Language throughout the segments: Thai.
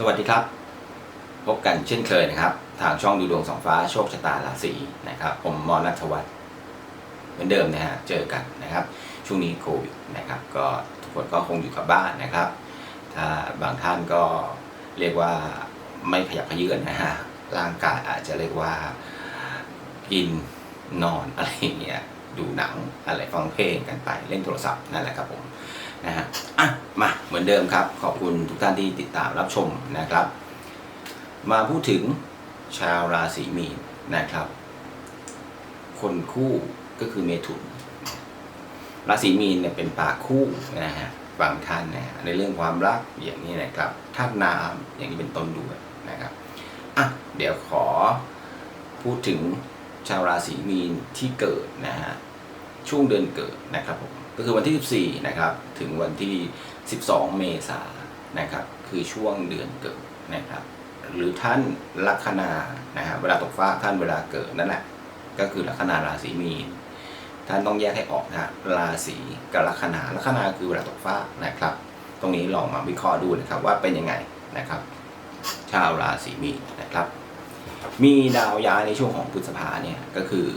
สวัสดีครับ พบกันเช่นเคยนะครับ ทางช่องดูดวงสองฟ้าโชคชะตาราศีนะครับ ผมมอนัทวัฒน์เหมือนเดิมนะฮะเจอกันนะครับ ช่วงนี้โควิดนะครับ ก็ทุกคนก็คงอยู่กับบ้านนะครับ ถ้าบางท่านก็เรียกว่าไม่ขยับขยื่นนะฮะร่างกายอาจจะเรียกว่ากินนอนอะไรอย่างเงี้ย ดูหนังอะไรฟังเพลงกันไปเล่นโทรศัพท์นั่นแหละครับผมนะฮะอะมาเหมือนเดิมครับ ขอบคุณทุกท่านที่ติดตามรับชมนะครับ มาพูดถึงชาวราศีมีนนะครับ คนคู่ก็คือเมถุนราศีมีนเนี่ยเป็นปากคู่นะฮะบางท่านนะในเรื่องความรักอย่างนี้นะครับธาตุน้ำอย่างนี้เป็นต้นด้วยนะครับอะเดี๋ยวขอพูดถึงชาวราศีมีนที่เกิดนะฮะ ช่วงเดือนเกิดนะครับผมก็คือวันที่ 14 นะครับ ถึงวันที่ 12 เมษายนนะครับ คือช่วงเดือนเกิดนะครับ หรือท่านลัคนานะฮะเวลาตกฟ้าท่านเวลาเกิดนั่นแหละ ก็คือลัคนาราศีมีน ท่านต้องแยกให้ออกนะฮะราศีกับลัคนาลัคนาคือเวลาตกฟ้านะครับ ตรงนี้ลองมาวิเคราะห์ดูนะครับว่าเป็นยังไงนะครับ ชาวราศีมีนนะครับ มีดาวย้ายในช่วงของพฤษภาเนี่ยก็คือ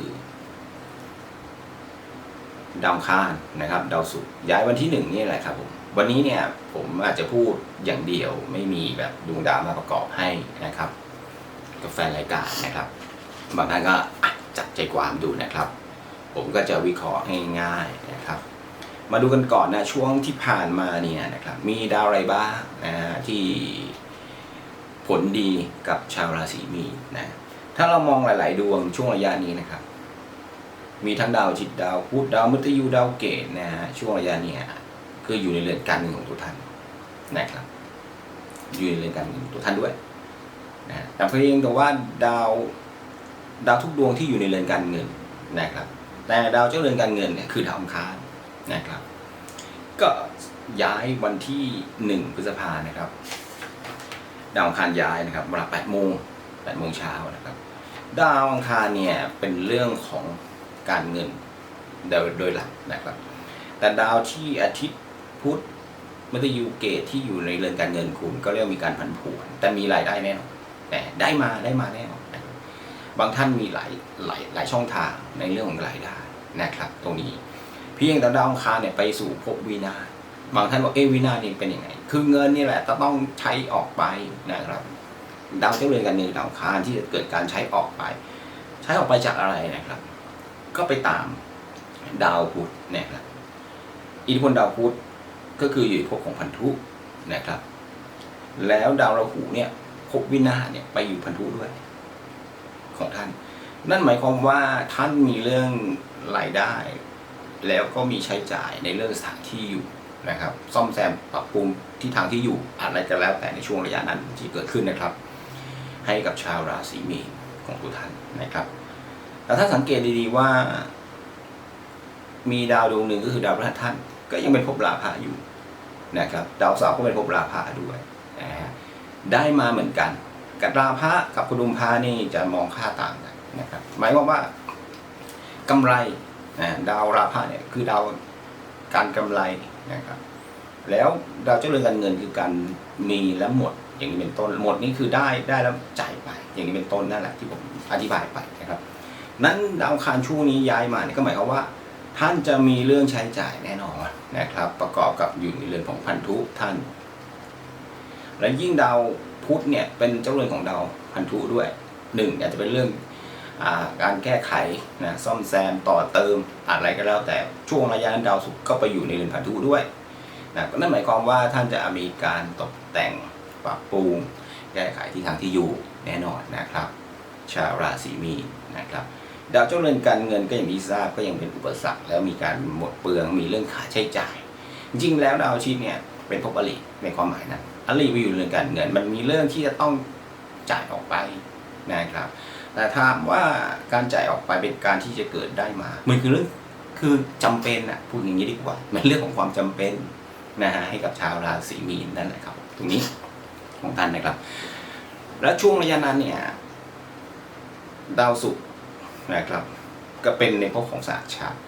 ดาวคารนะครับดาวศุกร์ย้ายวันที่หนึ่งนี่แหละครับผมวันนี้เนี่ยผมอาจจะพูดอย่างเดียวไม่มีแบบดวงดาวมาประกอบให้นะครับกับแฟนรายการนะครับ บางท่านก็จับใจความดูนะครับ ผมก็จะวิเคราะห์ง่ายๆนะครับ มาดูกันก่อนนะช่วงที่ผ่านมาเนี่ยนะครับ มีดาวอะไรบ้างนะฮะที่ผลดีกับชาวราศีมีนนะถ้าเรามองหลาย ๆ ดวงช่วงระยะนี้นะครับ มีทั้งดาวจิตดาวพุธดาวมฤตยูดาวเกตนะฮะช่วงระยะนี้คืออยู่ในเรือนการเงินของตัวท่านนะครับ อยู่ในเรือนการเงินตัวท่านด้วยนะแต่เพียงแต่ว่าดาวดาวทุกดวงที่อยู่ในเรือนการเงินนะครับ แต่ดาวเจ้าเรือนการเงินเนี่ยคือดาวอังคารนะครับ ก็ย้ายวันที่หนึ่งพฤษภานะครับ ดาวอังคารย้ายนะครับเวลาแปดโมงแปดโมงเช้านะครับ ดาวอังคารเนี่ยเป็นเรื่องของ การเงินโดยโดยหลักนะครับ แต่ดาวที่อาทิตย์พุธมฤตยูเกตที่อยู่ในเรือนการเงินคุณก็เรียกมีการผันผวนแต่มีรายได้แน่นอนแต่ได้มาได้มาแน่นอนบางท่านมีหลายหลายหลายช่องทางในเรื่องของรายได้นะครับ ตรงนี้เพียงแต่ดาวอังคารเนี่ยไปสู่ภพวินาบางท่านบอกเอวินานี่เป็นยังไง คือเงินนี่แหละจะต้องใช้ออกไปนะครับดาวเจ้าเรือนการเงินดาวอังคารที่จะเกิดการใช้ออกไป ใช้ออกไปจากอะไรนะครับ ก็ไปตามดาวพุธนะครับอิทธิพลดาวพุธก็คืออยู่ในภพของพันธุนะครับ แล้วดาวราหูเนี่ยภพวินาศเนี่ยไปอยู่พันธุด้วย ของท่าน นั่นหมายความว่าท่านมีเรื่องรายได้ แล้วก็มีใช้จ่ายในเรื่องสถานที่อยู่นะครับ ซ่อมแซมปรับปรุงที่ทางที่อยู่อะไรก็แล้วแต่ในช่วงระยะนั้นที่เกิดขึ้นนะครับ ให้กับชาวราศีมีนของตัวท่านนะครับ แต่ถ้าสังเกตดีๆว่า มีดาวดวงหนึ่งก็คือดาวพฤหัสท่าน ก็ยังเป็นภพราพะอยู่นะครับ ดาวเสาร์ก็เป็นภพราพะด้วยนะฮะได้มาเหมือนกันกับราพะกับกุดุมพานี่จะมองค่าต่างกันนะครับ หมายความว่ากำไรนะดาวราพะเนี่ยคือดาวการกำไรนะครับ แล้วดาวเจ้าเรือนการเงินคือการมีและหมดอย่างนี้เป็นต้นหมดนี่คือได้ได้แล้วจ่ายไป อย่างนี้เป็นต้นนั่นแหละที่ผมอธิบายไปนะครับ นั้นดาวคารช่วงนี้ย้ายมาเนี่ยก็หมายความว่า ท่านจะมีเรื่องใช้จ่ายแน่นอนนะครับ ประกอบกับอยู่ในเรือนของพันธุท่าน และยิ่งดาวพุธเนี่ยเป็นเจ้าเรือนของดาวพันธุด้วยหนึ่งอาจจะเป็นเรื่องอาการแก้ไขนะซ่อมแซมต่อเติมอะไรก็แล้ว แต่ช่วงระยะนั้นดาวศุกร์ก็ไปอยู่ในเรือนพันธุด้วยนะนั่นหมายความว่าท่านจะมีการตกแต่งปรับปรุงแก้ไขที่ทางที่อยู่แน่นอนนะครับ ชาวราศีมีนนะครับ ดาวเจ้าเรือนการเงินก็อย่างที่ทราบก็ยังเป็นอุปสรรคแล้วมีการหมดเปลืองมีเรื่องค่าใช้จ่าย จริงๆแล้วดาวอาทิตย์เนี่ยเป็นภพอริในความหมายนั้นอริไปอยู่เรื่องการเงิน มันมีเรื่องที่จะต้องจ่ายออกไปนะครับ แต่ถามว่าการจ่ายออกไปเป็นการที่จะเกิดได้มามันคือเรื่องคือจำเป็นอะพูดอย่างนี้ดีกว่ามันเรื่องของความจำเป็นนะฮะให้กับชาวราศีมีนนั่นแหละครับ ตรงนี้ของท่านนะครับ แล้วช่วงระยะนั้นเนี่ย ดาวศุกร์ นะครับ ก็เป็นในพวกของศาสตร์ชาติ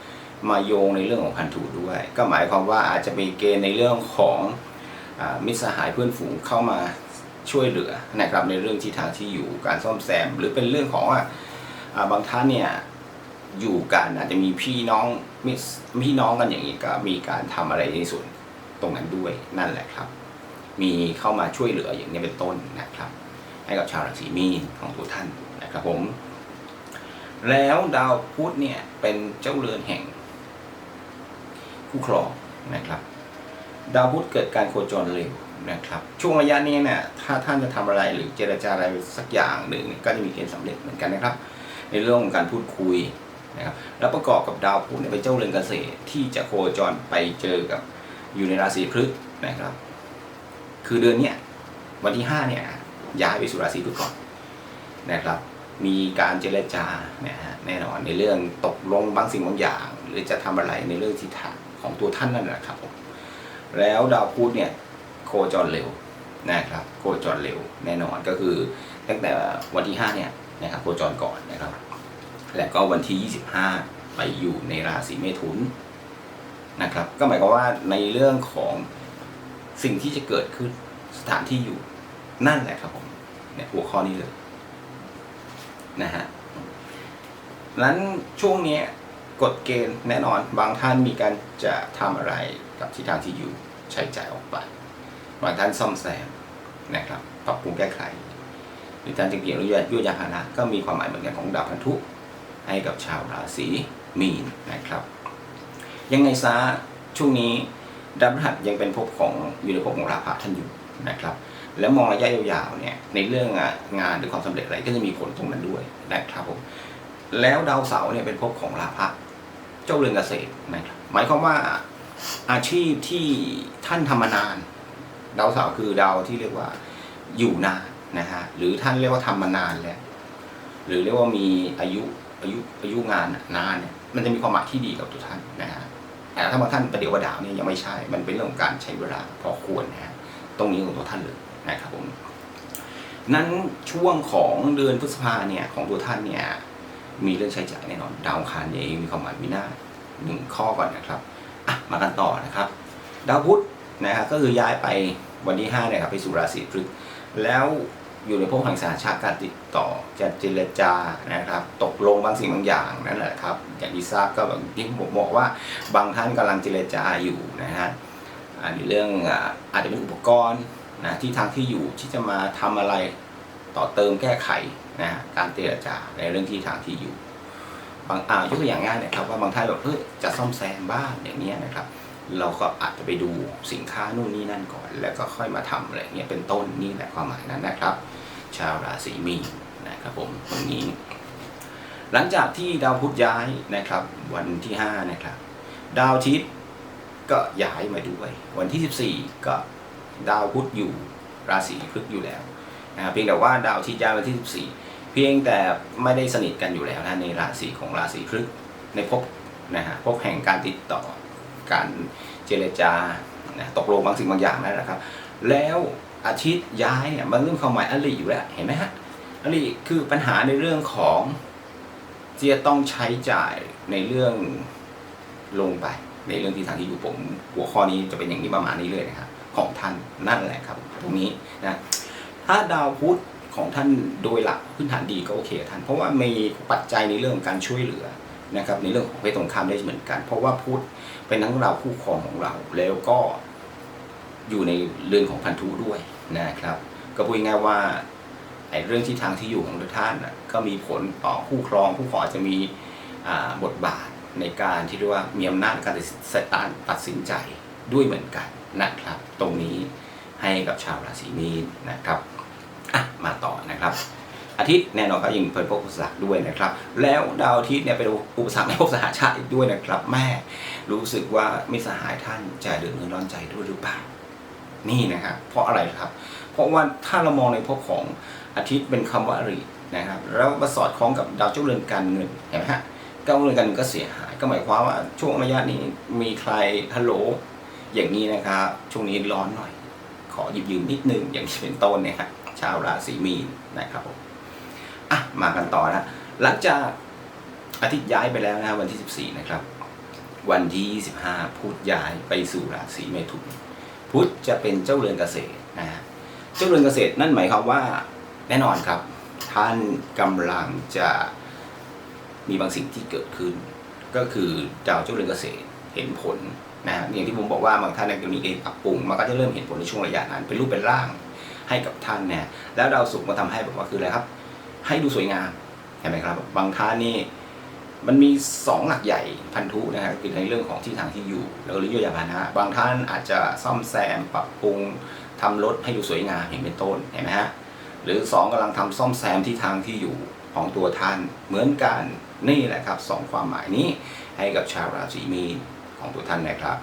มาโยงในเรื่องของพันธุด้วย ก็หมายความว่าอาจจะมีเกณฑ์ในเรื่องของอมิตรสหายเพื่อนฝูงเข้ามาช่วยเหลือนะครับในเรื่องที่ทางที่อยู่การซ่อมแซม หรือเป็นเรื่องของว่าบางท่านเนี่ยอยู่กันอาจจะมีพี่น้องมีพี่น้องกันอย่างนี้ก็มีการทำอะไรในส่วนตรงนั้นด้วยนั่นแหละครับ มีเข้ามาช่วยเหลืออย่างนี้เป็นต้นนะครับ ให้กับชาวราศีมีนของตัวท่านนะครับผม แล้วดาวพุธเนี่ยเป็นเจ้าเรือนแห่ง คู่ครองนะครับ ดาวพุธเกิดการโคจรเร็วนะครับ ช่วงระยะนี้เนี่ยถ้าท่านจะทำอะไรหรือเจรจาอะไรสักอย่างหนึ่งก็จะมีเกณฑ์สำเร็จเหมือนกันนะครับ ในเรื่องของการพูดคุยนะครับแล้วประกอบกับดาวพุธเนี่ยเป็นเจ้าเรือนเกษตรที่จะโคจรไปเจอกับอยู่ในราศีพฤษนะครับ คือเดือนเนี้ยวันที่ห้าเนี่ยย้ายไปสู่ราศีพฤษก่อนนะครับ มีการเจรจาเนี่ยฮะแน่นอนในเรื่องตกลงบางสิ่งบางอย่าง หรือจะทำอะไรในเรื่องทิศทางของตัวท่านนั่นแหละครับผมแล้วดาวพุธเนี่ยโคจรเร็วนะครับโคจรเร็วแน่นอนก็คือตั้งแต่วันที่ 5 เนี่ยนะครับโคจรก่อนนะครับ และก็วันที่ 25 ไปอยู่ในราศีเมถุนนะครับ ก็หมายความว่าในเรื่องของสิ่งที่จะเกิดขึ้นสถานที่อยู่นั่นแหละครับผมเนี่ยหัวข้อนี้เลย นะฮะนั้นช่วงนี้กฎเกณฑ์แน่นอนบางท่านมีการจะทำอะไรกับที่ทางที่อยู่ใช้จ่ายออกไปบางท่านซ่อมแซมนะครับปรับปรุงแก้ไขหรือท่านจะเกี่ยวกับยุยยาพานะก็มีความหมายเหมือนกันของดาวพันธุให้กับชาวราศีมีนนะครับ ยังไงซะช่วงนี้ดาวพฤหัสยังเป็นภพของอยู่ในภพของราพะท่านอยู่นะครับ แล้วมองระยะยาวๆเนี่ยในเรื่องงานหรือความสำเร็จอะไรก็จะมีผลตรงนั้นด้วยนะครับผมแล้วดาวเสาร์เนี่ยเป็นภพของราพะเจ้าเรือนเกษตรนะครับหมายความว่าอาชีพที่ท่านทำมานาน ดาวเสาร์คือดาวที่เรียกว่าอยู่นานนะฮะหรือท่านเรียกว่าทำมานานแล้วหรือเรียกว่ามีอายุอายุอายุงานนานเนี่ยมันจะมีความหมายที่ดีกับตัวท่านนะฮะแต่ถ้าบางท่านประเดี๋ยวว่าดาวเนี่ยยังไม่ใช่ มันเป็นเรื่องของการใช้เวลาพอควรนะฮะตรงนี้ของตัวท่านเลย นะครับผมนั้นช่วงของเดือนพฤษภาเนี่ยของตัวท่านเนี่ยมีเรื่องใช้จ่ายแน่นอนดาวคารเนี่ยเองมีความหมายมีหน้าหนึ่งข้อก่อนนะครับอะมากันต่อนะครับ ดาวพุธนะครับก็คือย้ายไปวันที่5เนี่ยครับไปสู่ราศีพฤษภแล้วอยู่ในพวกแห่งสหชาติการติดต่อจะเจรจานะครับ ตกลงบางสิ่งบางอย่างนั่นแหละครับ อย่างที่ทราบก็แบบที่ผมบอกว่าบางท่านกำลังเจรจาอยู่นะฮะอันนี้เรื่องอาอาจจะเป็นอุปกรณ์ นะที่ทางที่อยู่ที่จะมาทำอะไรต่อเติมแก้ไขนะการเจรจาในเรื่องที่ทางที่อยู่ บางอ่ายกตัวอย่างง่ายนะครับว่าบางท่านบอกเฮ้ยจะซ่อมแซมบ้านอย่างเนี้ยนะครับ เราก็อาจจะไปดูสินค้านู่นนี่นั่นก่อน แล้วก็ค่อยมาทำอะไรเงี้ยเป็นต้นนี่แหละความหมายนั้นนะครับ ชาวราศีมีนนะครับผมตรงนี้ หลังจากที่ดาวพุธย้ายนะครับ วันที่5นะครับ ดาวอาทิตย์ก็ย้ายมาด้วย วันที่ 14 ก็ ดาวพุธอยู่ราศีพฤษภอยู่แล้วนะครับเพียงแต่ว่าดาวทิตย์ย้ายวันที่ 14 เพียงแต่ไม่ได้สนิทกันอยู่แล้วนะในราศีของราศีพฤษภในภพนะฮะภพแห่งการติดต่อการเจรจานะตกลงบางสิ่งบางอย่างนั่นแหละครับ แล้วอาทิตย์ย้ายเนี่ยมันเรื่องความหมายอริอยู่แล้วเห็นไหมฮะอริคือปัญหาในเรื่องของที่จะต้องใช้จ่ายในเรื่องลงไป ในเรื่องที่ทางที่อยู่ผมหัวข้อนี้จะเป็นอย่างนี้ประมาณนี้เลยนะครับ ของท่านนั่นแหละครับ ตรงนี้นะถ้าดาวพุธของท่านโดยหลักพื้นฐานดีก็โอเคท่าน เพราะว่ามีปัจจัยในเรื่องของการช่วยเหลือนะครับในเรื่องของเพศตรงข้ามได้เหมือนกัน เพราะว่าพุธเป็นทั้งเราคู่ครองของเรา แล้วก็อยู่ในเรือนของพันธุด้วยนะครับ ก็พูดง่ายว่าไอ้เรื่องที่ทางที่อยู่ของท่านก็มีผลต่อคู่ครองคู่ครองจะมีบทบาทในการที่เรียกว่ามีอำนาจในการตัดสินใจด้วยเหมือนกัน นะครับ ตรงนี้ให้กับชาวราศีมีนนะครับอะมาต่อนะครับอาทิตย์แน่นอนครับยังเป็นพวกอุปสรรคด้วยนะครับ แล้วดาวอาทิตย์เนี่ยเป็นอุปสรรคในพวกสหชาติอีกด้วยนะครับ แม่รู้สึกว่ามิสหายท่านจะเดือดร้อนใจด้วยหรือเปล่านี่นะครับเพราะอะไรครับ เพราะว่าถ้าเรามองในพวกของอาทิตย์เป็นคำว่าอรินะครับ แล้วมาสอดคล้องกับดาวเจ้าเรือนการเงินเห็นไหมฮะเจ้าเรือนการเงินก็เสียหาย ก็หมายความว่าช่วงระยะนี้มีใครฮัลโหล อย่างนี้นะครับช่วงนี้ร้อนหน่อย ขอหยิบยืมนิดนึงอย่างที่เป็นต้นเนี่ยครับชาวราศีมีนนะครับผมอะมากันต่อนะหลังจากอาทิตย์ย้ายไปแล้วนะวันที่ 14 นะครับ วันที่ 25 พุธย้ายไปสู่ราศีเมถุนพุธจะเป็นเจ้าเรือนเกษตรนะฮะเจ้าเรือนเกษตรนั่นหมายความว่าแน่นอนครับ ท่านกำลังจะมีบางสิ่งที่เกิดขึ้น ก็คือดาวเจ้าเรือนเกษตรเห็นผล นะอย่างที่ผมบอกว่าบางท่านจะมีเองปรับปรุงมันก็จะเริ่มเห็นผลในช่วงระยะนั้น เป็นรูปเป็นร่างให้กับท่านเนี่ยแล้วดาวศุกร์มาทำให้แบบว่าคืออะไรครับ ให้ดูสวยงามเห็นไหมครับ บางท่านนี่มันมีสองหลักใหญ่พันธุนะฮะคือในเรื่องของที่ทางที่อยู่ แล้วก็เรื่องยานพานะบางท่านอาจจะซ่อมแซมปรับปรุงทำรถให้ดูสวยงามเห็นเป็นต้นเห็นไหมฮะหรือสองกำลังทำซ่อมแซมที่ทางที่อยู่ของตัวท่านเหมือนกันนี่แหละครับสองความหมายนี้ให้กับชาวราศีมีน ของตัวท่านนะครับ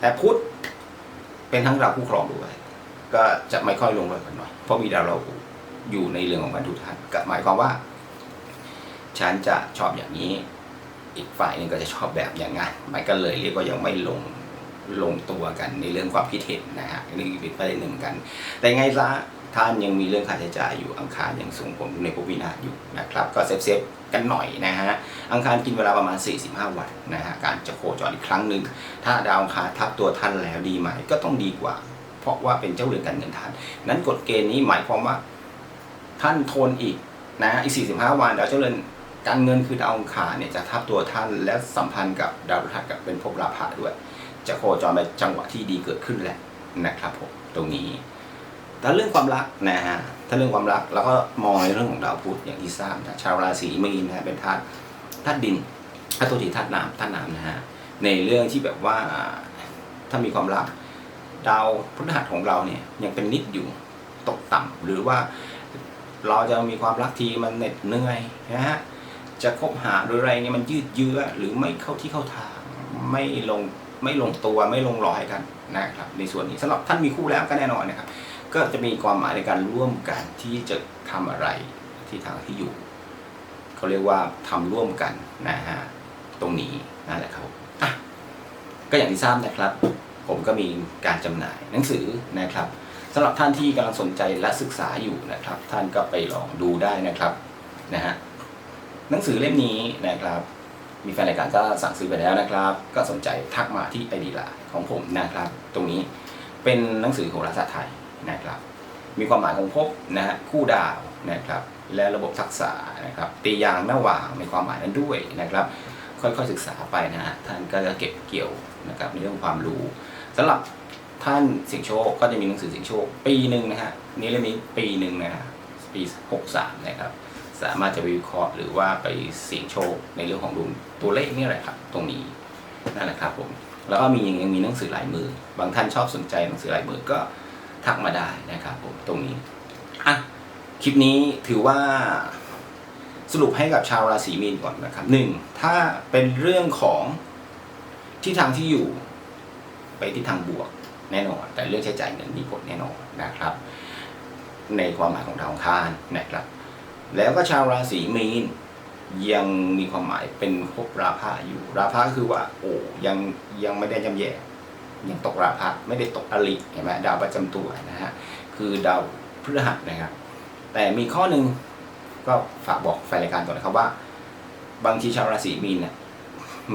แต่พุทธเป็นทั้งดาวคู่ครองด้วย ก็จะไม่ค่อยลงรอยกันหน่อยเพราะมีดาวเราหูอยู่ในเรื่องของบรรทุทันก็หมายความว่า ฉันจะชอบอย่างนี้ อีกฝ่ายหนึงก็จะชอบแบบอย่างนั้นมันก็เลยเรียกว่ายังไม่ลงลงตัวกันในเรื่องความคิดเห็นนะฮะนี่เป็นประเด็นหนึ่งกัน แต่ไงซะ ท่านยังมีเรื่องค่าใช้จ่ายอยู่อังคารยังส่งผลในภพวินาศอยู่นะครับก็เซฟเซฟๆกันหน่อยนะฮะอังคารกินเวลาประมาณ 45 วันนะฮะการจะโคจรอีกครั้งหนึ่งถ้าดาวอังคารทับตัวท่านแล้วดีไหมก็ต้องดีกว่า เพราะว่าเป็นเจ้าเรือนการเงินท่าน นั้นกฎเกณฑ์นี้หมายความว่าท่านทนอีกนะอีก 45 วันดาวเจ้าเรือนการเงินคือดาวอังคารเนี่ยจะทับตัวท่านและสัมพันธ์กับดาวพฤหัสกับเป็นภพราพะด้วย จะโคจรไปจังหวะที่ดีเกิดขึ้นแหละนะครับผมตรงนี้ ถ้าเรื่องความรักนะฮะถ้าเรื่องความรักแล้วก็มองในเรื่องของดาวพุธอย่างที่ทราบนะชาวราศีมีนนะฮะเป็นธาตุธาตุดินธาตุตัวทีธาตุน้ำธาตุน้ำนะฮะในเรื่องที่แบบว่าถ้ามีความรัก ดาวพฤหัสของเราเนี่ยยังเป็นนิดอยู่ตกต่ำหรือว่าเราจะมีความรักทีมันเหน็ดเหนื่อยนะฮะจะคบหาหรืออะไรเนี่ยมันยืดเยื้อหรือไม่เข้าที่เข้าทางไม่ลงไม่ลงตัวไม่ลงรอยกันนะครับในส่วนนี้สำหรับท่านมีคู่แล้วก็แน่นอนนะครับ ก็จะมีความหมายในการร่วมกันที่จะทำอะไรที่ทางที่อยู่เขาเรียกว่าทำร่วมกันนะฮะตรงนี้นั่นแหละครับอะก็อย่างที่ทราบนะครับ ผมก็มีการจำหน่ายหนังสือนะครับสำหรับท่านที่กำลังสนใจและศึกษาอยู่นะครับ ท่านก็ไปลองดูได้นะครับนะฮะหนังสือเล่มนี้นะครับ มีแฟนรายการก็สั่งซื้อไปแล้วนะครับ ก็สนใจทักมาที่ไอดีลน์ของผมนะครับ ตรงนี้เป็นหนังสือโหราศาสตร์ไทย นะครับ มีความหมายของภพนะฮะคู่ดาวนะครับ และระบบทักษะนะครับตียางหน้าว่างในความหมายนั้นด้วยนะครับ ค่อยๆศึกษาไปนะฮะท่านก็จะเก็บเกี่ยวนะครับในเรื่องความรู้สำหรับท่านเสียงโชคก็จะมีหนังสือเสียงโชค ปีหนึ่งนะฮะนี่เล่มนี้ปีหนึ่งนะฮะปี 63 นะครับ สามารถจะไปวิเคราะห์หรือว่าไปเสี่ยงโชคในเรื่องของดวงตัวเลขนี่แหละครับ ตรงนี้นั่นแหละครับผมแล้วก็มียังยังมีหนังสือลายมือ บางท่านชอบสนใจหนังสือลายมือก็ ทักมาได้นะครับผมตรงนี้อะคลิปนี้ถือว่าสรุปให้กับชาวราศีมีนก่อนนะครับหนึ่งถ้าเป็นเรื่องของที่ทางที่อยู่ไปที่ทางบวกแน่นอน แต่เรื่องใช้จ่ายเงินมีผลแน่นอนนะครับ ในความหมายของดาวอังคารนะครับ แล้วก็ชาวราศีมีนยังมีความหมายเป็นภพราพะอยู่ ราพะก็คือว่า โอ้ยังยังไม่ได้ยำแย่ ยังตกราพะไม่ได้ตกอริเห็นไหมดาวประจำตัวนะฮะคือดาวพฤหัสนะครับ แต่มีข้อหนึ่งก็ฝากบอกแฟนรายการก่อนนะครับว่า บางทีชาวราศีมีนเนี่ย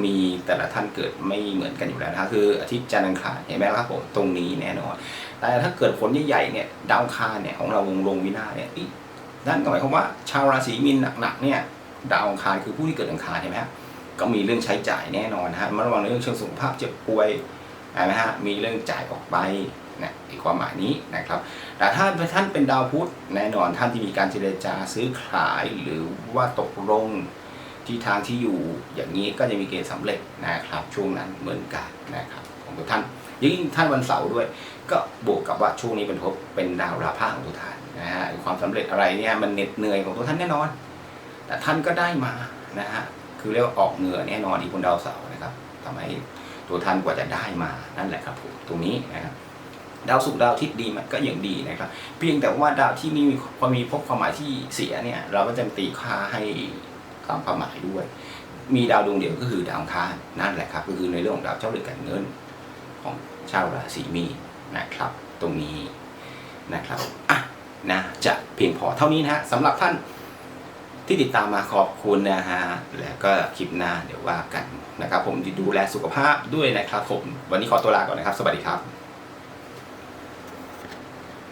มีแต่ละท่านเกิดไม่เหมือนกันอยู่แล้วนะคืออาทิตย์จันทร์อังคารเห็นไหมครับผมตรงนี้แน่นอน แต่ถ้าเกิดผลใหญ่ๆเนี่ยดาวคาเนี่ยของเราวงลงวินาศเนี่ยนั่นหมายความว่าชาวราศีมีนหนักๆเนี่ยดาวอังคารคือผู้ที่เกิดอังคารเห็นไหมก็มีเรื่องใช้จ่ายแน่นอนนะฮะมาระวังเรื่องเชิงสุขภาพเจ็บป่วย นะฮะมีเรื่องจ่ายออกไปนะในความหมายนี้นะครับแต่ถ้าท่านเป็นดาวพุธแน่นอนท่านที่มีการเจรจาซื้อขายหรือว่าตกลงที่ทางที่อยู่อย่างนี้ก็จะมีเกณฑ์สำเร็จนะครับ ช่วงนั้นเหมือนกันนะครับของทุกท่านยิ่งท่านวันเสาร์ด้วย ก็บวกกับว่าช่วงนี้เป็นภพเป็นดาวราพะของทุกท่านนะฮะความสำเร็จอะไรเนี่ยมันเหน็ดเหนื่อยของทุกท่านแน่นอน แต่ท่านก็ได้มานะฮะคือเรียกว่าออกเหงื่อแน่นอนอีกบนดาวเสาร์นะครับทำให้ ตัวท่านกว่าจะได้มานั่นแหละครับผมตรงนี้นะครับดาวศุกดาวทิตย์ดีมันก็ยังดีนะครับ เพียงแต่ว่าดาวที่มีพอมีพบความหมายที่เสียเนี่ยเราก็จะตีค่าให้ตามความหมายด้วย มีดาวดวงเดียวก็คือดาวอังคานั่นแหละครับก็คือในเรื่องของดาวเจ้าเรือนการเงินของชาวราศีมีนนะครับ ตรงนี้นะครับอะนะจะเพียงพอเท่านี้นะฮะสำหรับท่าน ที่ติดตามมาขอบคุณนะฮะ แล้วก็คลิปหน้าเดี๋ยวว่ากันนะครับผมดูแลสุขภาพด้วยนะครับผม วันนี้ขอตัวลาก่อนนะครับ สวัสดีครับ